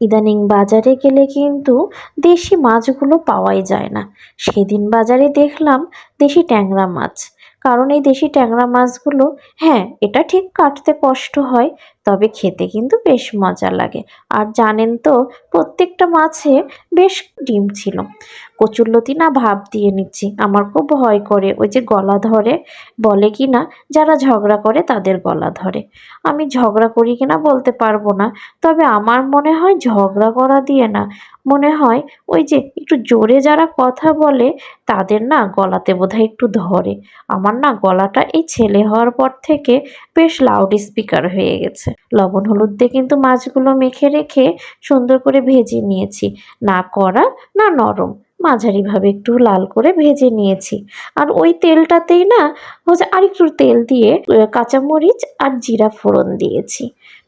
ইদানিং বাজারে গেলে কিন্তু দেশি মাছগুলো পাওয়াই যায় না। সেদিন বাজারে দেখলাম দেশি ট্যাংরা মাছ। কারণ এই দেশি ট্যাংরা মাছগুলো হ্যাঁ এটা ঠিক কাটতে কষ্ট হয় তবে খেতে কিন্তু বেশ মজা লাগে। আর জানেন তো, প্রত্যেকটা মাছে বেশ ডিম ছিল। কচুরলতি না ভাব দিয়ে নিচ্ছি, আমার খুব ভয় করে। ওই যে গলা ধরে বলে কি না, যারা ঝগড়া করে তাদের গলা ধরে। আমি ঝগড়া করি কিনা বলতে পারব না, তবে আমার মনে হয় ঝগড়া করা দিয়ে না। মনে হয় ওই যে একটু জোরে যারা কথা বলে, তাদের না গলাতে বোধহয় একটু ধরে। আমার না গলাটা এই ছেলে হওয়ার পর থেকে বেশ লাউড স্পিকার হয়ে গেছে। লবণ হলুদ দিয়ে কিন্তু মাছগুলো মেখে রেখে সুন্দর করে ভেজে নিয়েছি। না কড়া, না নরম, মাঝারিভাবে একটু লাল করে ভেজে নিয়েছি। আর ওই তেলটাতেই না হচ্ছে আরেকটু তেল দিয়ে কাঁচামরিচ আর জিরা ফোড়ন দিয়েছি।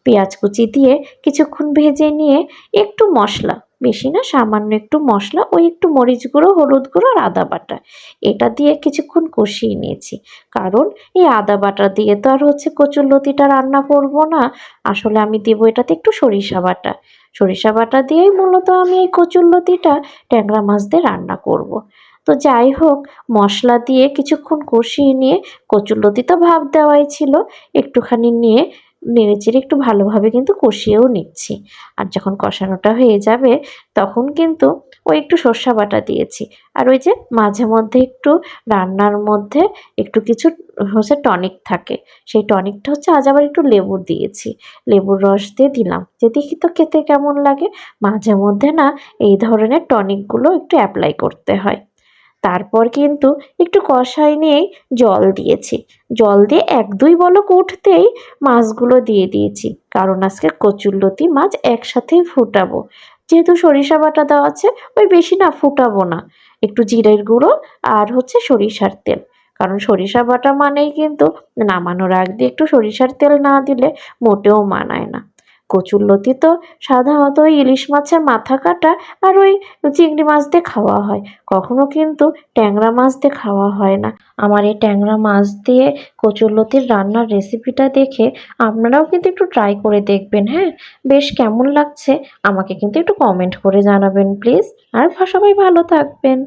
পেঁয়াজ কুচি দিয়ে কিছুক্ষণ ভেজে নিয়ে একটু মশলা বেশি না, সামান্য একটু মশলা, ওই একটু মরিচ গুঁড়ো, হলুদ গুঁড়ো আর আদা বাটা। এটা দিয়ে কিছুক্ষণ কষিয়ে নিয়েছি। কারণ এই আদা বাটা দিয়ে তো আর হচ্ছে কচুরলতিটা রান্না করব না। আসলে আমি দেবো এটাতে একটু সরিষা বাটা। সরিষা বাটা দিয়েই মূলত আমি এই কচুরলতিটা ট্যাংরা মাছ দিয়ে রান্না করব। তো যাই হোক, মশলা দিয়ে কিছুক্ষণ কষিয়ে নিয়ে কচুরলতি তো ভাব দেওয়াই ছিল। একটুখানি নিয়ে নেড়েচেড়ে একটু ভালোভাবে কিন্তু কষিয়েও নিচ্ছি। আর যখন কষানোটা হয়ে যাবে, তখন কিন্তু ওই একটু সর্ষা বাটা দিয়েছি। আর ওই যে মাঝে মধ্যে একটু রান্নার মধ্যে একটু কিছু হচ্ছে টনিক থাকে। সেই টনিকটা হচ্ছে আজ আবার একটু লেবুর দিয়েছি। লেবুর রস দিয়ে দিলাম। যে দেখি তো খেতে কেমন লাগে। মাঝে মধ্যে না এই ধরনের টনিকগুলো একটু অ্যাপ্লাই করতে হয়। তারপর কিন্তু একটু কষাই নিয়েই জল দিয়েছি। জল দিয়ে এক দুই বলক উঠতেই মাছগুলো দিয়ে দিয়েছি। কারণ আজকে কচুরলতি মাছ একসাথেই ফুটাবো। যেহেতু সরিষা বাটা দেওয়া আছে, ওই বেশি না ফুটাবো না। একটু জিরের গুঁড়ো আর হচ্ছে সরিষার তেল। কারণ সরিষা বাটা মানেই কিন্তু নামানোর আগ দিয়ে একটু সরিষার তেল না দিলে মোটেও মানায় না। কচুরলতি তো সাধারণত ওই ইলিশ মাছের মাথা কাটা আর ওই চিংড়ি মাছ দিয়ে খাওয়া হয়। কখনো কিন্তু ট্যাংরা মাছ দিয়ে খাওয়া হয় না। আমার এই ট্যাংরা মাছ দিয়ে কচুরলতির রান্নার রেসিপিটা দেখে আপনারাও কিন্তু একটু ট্রাই করে দেখবেন হ্যাঁ? বেশ কেমন লাগছে? আমাকে কিন্তু একটু কমেন্ট করে জানাবেন প্লিজ আর সবাই ভালো থাকবেন।